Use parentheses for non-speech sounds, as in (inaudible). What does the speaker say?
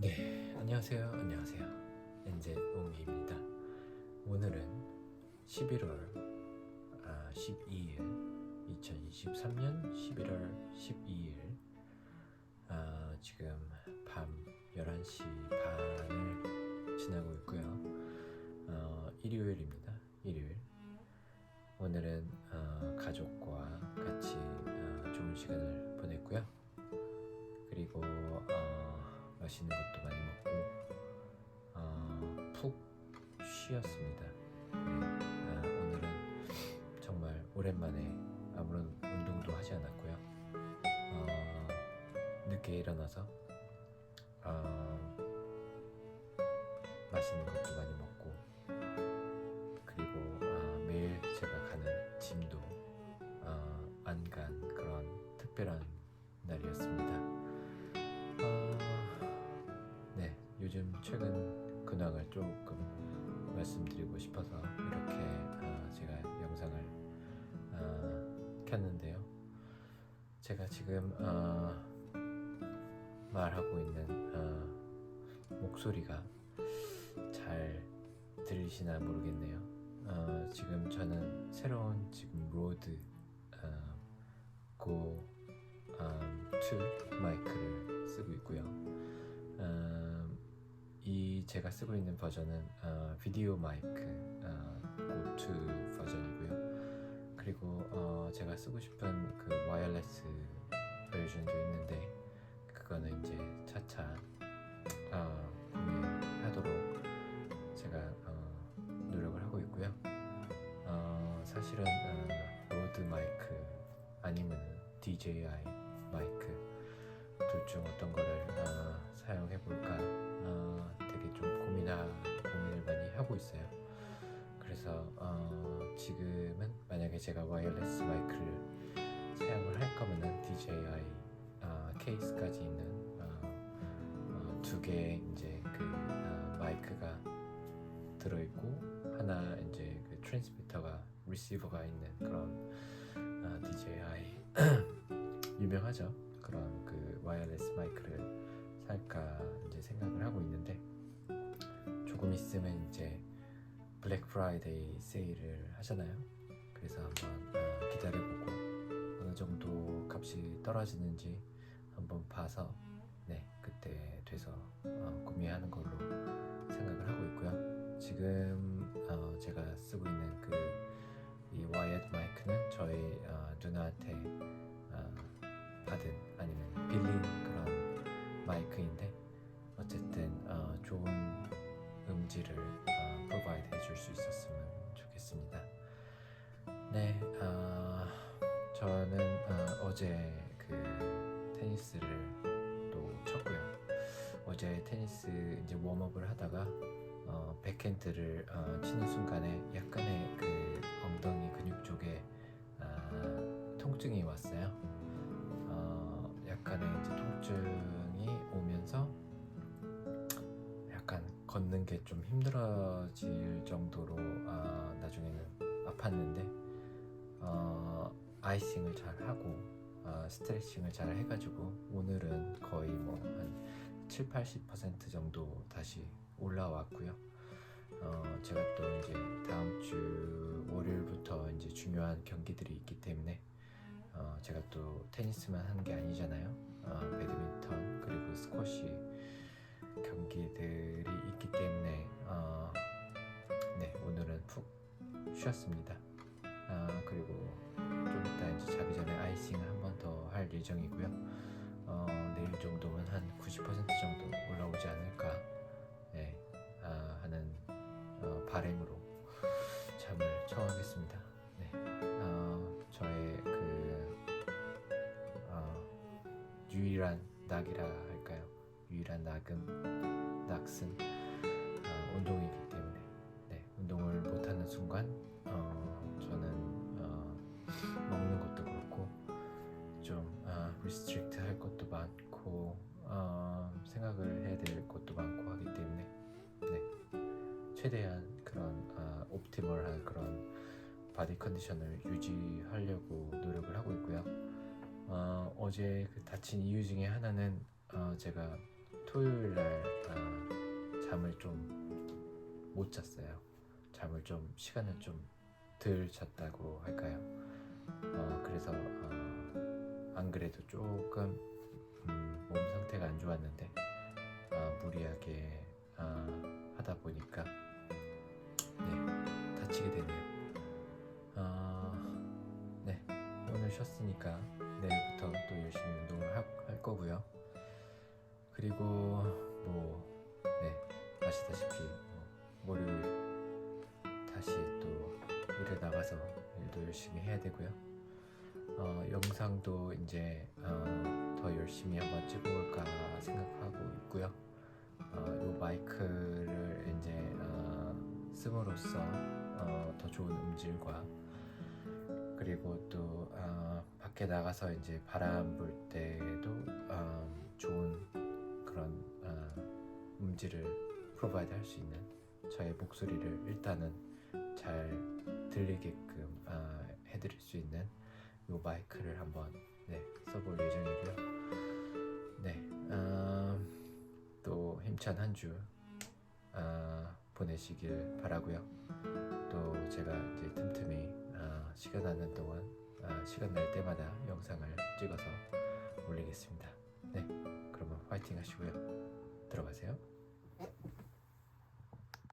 네, 안녕하세요. 안녕하세요. 엔젤 옹기입니다. 오늘은 11월 아, 12일, 2023년 11월 12일, 아, 지금 밤 11시 반을 지나고 있고요. 어, 일요일입니다. 일요일. 오늘은 어, 가족과 같이 어, 좋은 시간을 맛있는 것도 많이 먹고 어, 푹 쉬었습니다. 네, 아, 오늘은 정말 오랜만에 아무런 운동도 하지 않았고요. 어, 늦게 일어나서 어, 맛있는 것도 많이 먹고 그리고 어, 매일 제가 가는 짐도 어, 안간 그런 특별한 요즘 최근 근황을 조금 말씀드리고 싶어서 이렇게 어, 제가 영상을 어, 켰는데요. 제가 지금 어, 말하고 있는 어, 목소리가 잘 들리시나 모르겠네요. 어, 지금 저는 새로운 지금 로드 어, 고 음, 2마 제가 쓰고 있는 버전은 어, 비디오 마이크 어, 고2 버전이고요. 그리고 어, 제가 쓰고 싶은 그 와이어레스 버전도 있는데 그거는 이제 차차 어, 구매하도록 제가 어, 노력을 하고 있고요. 어, 사실은 어, 로드 마이크 아니면 DJI 마이크 둘 중 어떤 거를 어, 사용해 볼까 어, 좀 고민하 고민을 많이 하고 있어요. 그래서 어, 지금은 만약에 제가 와이어레스 마이크를 사용을 할 거면은 DJI 어, 케이스까지 있는 어, 어, 두 개의 이제 그 어, 마이크가 들어있고 하나 이제 그 트랜스미터가 리시버가 있는 그런 어, DJI (clears throat) 유명하죠 그런 그 와이어레스 마이크를 살까 이제 생각을 하고 있는데 조금 있으면 이제 블랙 프라이데이 세일을 하잖아요. 그래서 한번 어, 기다려보고 어느 정도 값이 떨어지는지 한번 봐서 네 그때 돼서 어, 구매하는 걸로 생각을 하고 있고요. 지금 어, 제가 쓰고 있는 그 이 와이어드 마이크는 저희 어, 누나한테 어, 받은 아니면 빌린 그런 마이크인데 어, 프로바이드 해줄 수 있었으면 좋겠습니다. 네, 어, 저는 어, 제그 테니스를 또 쳤고요. 어제 테니스 이제 웜업을 하다가 어, 백핸드를 어, 치는 순간에 약간의 그 엉덩이 근육 쪽에 아, 통증이 왔어요. 어, 약간의 이제 통증이 오면서 약간 걷는 게 좀 힘들어질 정도로 아, 나중에는 아팠는데 어, 아이싱을 잘 하고 아, 스트레칭을 잘 해가지고 오늘은 거의 뭐 한 7, 80% 정도 다시 올라왔고요. 어, 제가 또 이제 다음 주 월요일부터 이제 중요한 경기들이 있기 때문에 어, 제가 또 테니스만 하는 게 아니잖아요. 어, 배드민턴 그리고 스쿼시 경기들이 있기 때문에 어, 네 오늘은 푹 쉬었습니다. 아, 그리고 좀 이따 이제 자기 전에 아이싱을 한 번 더 할 예정이고요. 어, 내일 정도면 한 90% 정도 올라오지 않을까 네, 아, 하는 어, 바램으로 잠을 청하겠습니다. 네, 어, 저의 그 어, 유일한 낙이라 유일한 낙은 어, 운동이기 때문에 네, 운동을 못하는 순간 어, 저는 어, 먹는 것도 그렇고 좀 아, 리스트릭트 할 것도 많고 어, 생각을 해야 될 것도 많고 하기 때문에 네, 최대한 그런 아, 옵티멀한 그런 바디 컨디션을 유지하려고 노력을 하고 있고요. 어, 어제 그 다친 이유 중에 하나는 어, 제가 토요일 날 잠을 좀 못 잤어요. 잠을 좀 시간을 좀 덜 잤다고 할까요? 어, 그래서 어, 안 그래도 조금 음, 몸 상태가 안 좋았는데 어, 무리하게 어, 하다 보니까 네 다치게 되네요. 어, 네 오늘 쉬었으니까 내일부터 또 열심히 운동을 할, 할 거고요. 그리고 뭐 네, 아시다시피 뭐 월요일 다시 또 일을 나가서 일도 열심히 해야 되고요. 어, 영상도 이제 어, 더 열심히 한번 찍어볼까 생각하고 있고요. 어, 이 마이크를 이제 어, 씀으로써 어, 더 좋은 음질과 그리고 또 어, 밖에 나가서 이제 바람 불때 어, 음질을 프로바이드 할 수 있는 저의 목소리를 일단은 잘 들리게끔 어, 해드릴 수 있는 이 마이크를 한번 네, 써볼 예정이고요. 네, 음, 또 힘찬 한주 아, 보내시길 바라고요. 또 제가 이제 틈틈이 아, 시간 나는 동안 아, 시간 날 때마다 영상을 찍어서 올리겠습니다. 네, 그러면 화이팅 하시고요. 들어가세요.